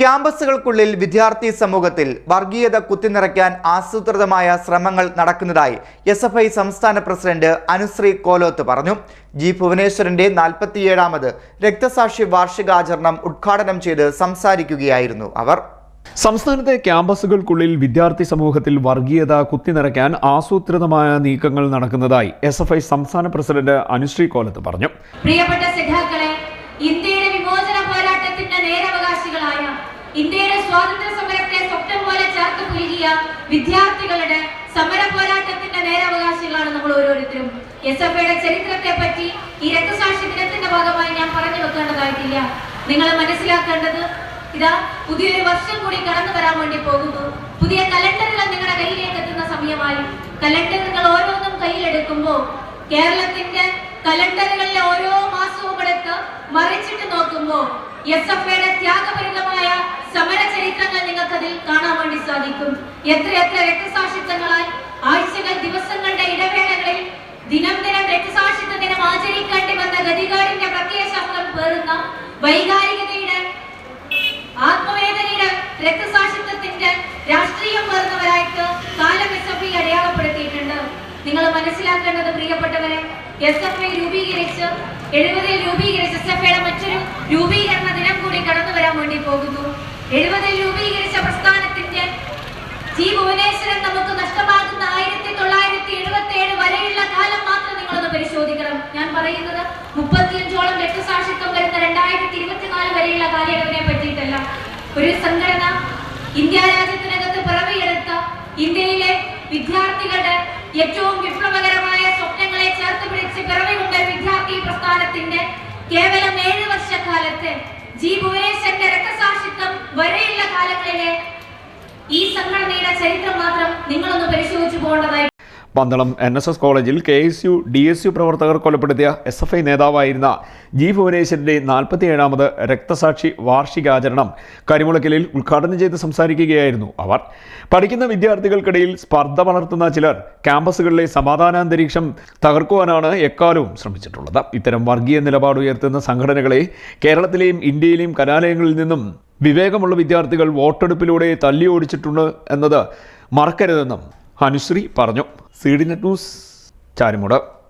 ക്യാമ്പസുകൾക്കുള്ളിൽ വിദ്യാർത്ഥി സമൂഹത്തിൽ വർഗീയത കുത്തിനിറയ്ക്കാൻ ആസൂത്രിതമായ ശ്രമങ്ങൾ നടക്കുന്നതായി എസ് എഫ് ഐ സംസ്ഥാന പ്രസിഡന്റ് അനുശ്രീ കോലോത്ത് പറഞ്ഞു. ജി ഭുവനേശ്വരന്റെ നാൽപ്പത്തിയേഴാമത് രക്തസാക്ഷി വാർഷികാചരണം ഉദ്ഘാടനം ചെയ്ത് സംസാരിക്കുകയായിരുന്നു അവർ. സംസ്ഥാനത്തെ ക്യാമ്പസുകൾക്കുള്ളിൽ വിദ്യാർത്ഥി സമൂഹത്തിൽ വർഗീയത കുത്തിനിറയ്ക്കാൻ ആസൂത്രിതമായ നീക്കങ്ങൾ നടക്കുന്നതായി എസ് എഫ് ഐ സംസ്ഥാന പ്രസിഡന്റ് അനുശ്രീ കോലത്ത് പറഞ്ഞു. പ്രിയപ്പെട്ട ഇന്ത്യയുടെ വിമോചന പോരാട്ടത്തിന്റെ നേരവകാശികളായ വിദ്യാർത്ഥികളുടെ സമര പോരാട്ടത്തിന്റെ നേരവകാശികളാണ് നമ്മൾ ഓരോരുത്തരും. എസ് എഫ് ഐയുടെ ചരിത്രത്തെ പറ്റി ഈ രക്തസാക്ഷി ദിനത്തിന്റെ ഭാഗമായി ഞാൻ പറഞ്ഞു വെക്കേണ്ടതായിട്ടില്ല. നിങ്ങൾ മനസ്സിലാക്കേണ്ടത് ഇതാ പുതിയൊരു വർഷം കൂടി കടന്നു വരാൻ വേണ്ടി പോകുന്നു. പുതിയ കലണ്ടറുകൾ നിങ്ങളുടെ കയ്യിലേക്ക് എത്തുന്ന സമയമായി. കലണ്ടറുകൾ ഓരോന്നും കയ്യിലെടുക്കുമ്പോൾ കേരളത്തിന്റെ കലണ്ടറുകളിലെ ഓരോ മാസവും എടുത്ത് മറിച്ചിട്ട് നോക്കുമ്പോൾ എസ് എഫ് ഐയുടെ ത്യാഗപരിതമായ സാധിക്കും എത്ര എത്ര രക്തസാക്ഷിത്വങ്ങളാൽ ആഴ്ചകൾ ദിവസങ്ങളുടെ ഇടവേളകളിൽ ദിനം ദിനം രക്തസാക്ഷിത്വ ദിനം ആചരിക്കേണ്ടി വന്ന ഗതികാടിന്റെ പ്രത്യയശാസ്ത്രം പേറുന്ന വൈകാരികതയുടെ ആത്മവേദനയുടെ രക്തസാക്ഷിത്വത്തിന്റെ രാഷ്ട്രീയം പേർന്നവരായിട്ട് കാലം എസ് എഫ് അടയാളപ്പെടുത്തിയിട്ടുണ്ട്. നിങ്ങൾ മനസ്സിലാക്കേണ്ടത് പ്രിയപ്പെട്ടവരെ എസ് എഫ് ഐ രൂപീകരിച്ച് എഴുപതിൽ രൂപീകരിച്ച എസ് എഫ് ഐയുടെ മറ്റൊരു രൂപീകരണ ദിനം കൂടി കടന്നു വരാൻ വേണ്ടി പോകുന്നു. എഴുപതിൽ രൂപീകരിച്ച ജി ഭുവനേശ്വരൻ നമുക്ക് നഷ്ടമാകുന്ന ആയിരത്തി തൊള്ളായിരത്തി എഴുപത്തി ഏഴ് വരെയുള്ള കാലം മാത്രം നിങ്ങളൊന്ന് പരിശോധിക്കണം. ഞാൻ പറയുന്നത് മുപ്പത്തിയഞ്ചോളം രക്തസാക്ഷിത്വം വരുന്ന രണ്ടായിരത്തി ഇരുപത്തിനാല് വരെയുള്ള കാലയളവിനെ പറ്റിയിട്ടല്ല. ഒരു സംഘടന ഇന്ത്യ രാജ്യത്തിനകത്ത് പിറവിയെടുത്ത ഇന്ത്യയിലെ വിദ്യാർത്ഥികളുടെ ഏറ്റവും വിപ്ലവകരമായ സ്വപ്നങ്ങളെ ചേർത്ത് പിടിച്ച് പിറവികൊണ്ട വിദ്യാർത്ഥി പ്രസ്ഥാനത്തിന്റെ കേവലം ഏഴ് വർഷക്കാലത്തെ ജി ഭുവനേശ്വരന്റെ രക്തസാക്ഷിത്വം വരെയുള്ള കാലങ്ങളിലെ ഈ സംഘടനയുടെ ചരിത്രം മാത്രം നിങ്ങളൊന്ന് പരിശോധിച്ചു പോകേണ്ടതായി പന്തളം എൻ എസ് എസ് കോളേജിൽ K S U D S U പ്രവർത്തകർ കൊലപ്പെടുത്തിയ എസ് എഫ് ഐ നേതാവായിരുന്ന ജി ഭുവനേശ്വരന്റെ നാൽപ്പത്തിയേഴാമത് രക്തസാക്ഷി വാർഷികാചരണം കരിമുളക്കലിൽ ഉദ്ഘാടനം ചെയ്ത് സംസാരിക്കുകയായിരുന്നു അവർ. പഠിക്കുന്ന വിദ്യാർത്ഥികൾക്കിടയിൽ സ്പർദ്ധ വളർത്തുന്ന ചിലർ ക്യാമ്പസുകളിലെ സമാധാനാന്തരീക്ഷം തകർക്കുവാനാണ് എക്കാലവും ശ്രമിച്ചിട്ടുള്ളത്. ഇത്തരം വർഗീയ നിലപാട് ഉയർത്തുന്ന സംഘടനകളെ കേരളത്തിലെയും ഇന്ത്യയിലെയും കലാലയങ്ങളിൽ നിന്നും വിവേകമുള്ള വിദ്യാർത്ഥികൾ വോട്ടെടുപ്പിലൂടെ തല്ലി ഓടിച്ചിട്ടുണ്ട് എന്നത് മറക്കരുതെന്നും അനുശ്രീ പറഞ്ഞു. C D net news ചാരിമുട്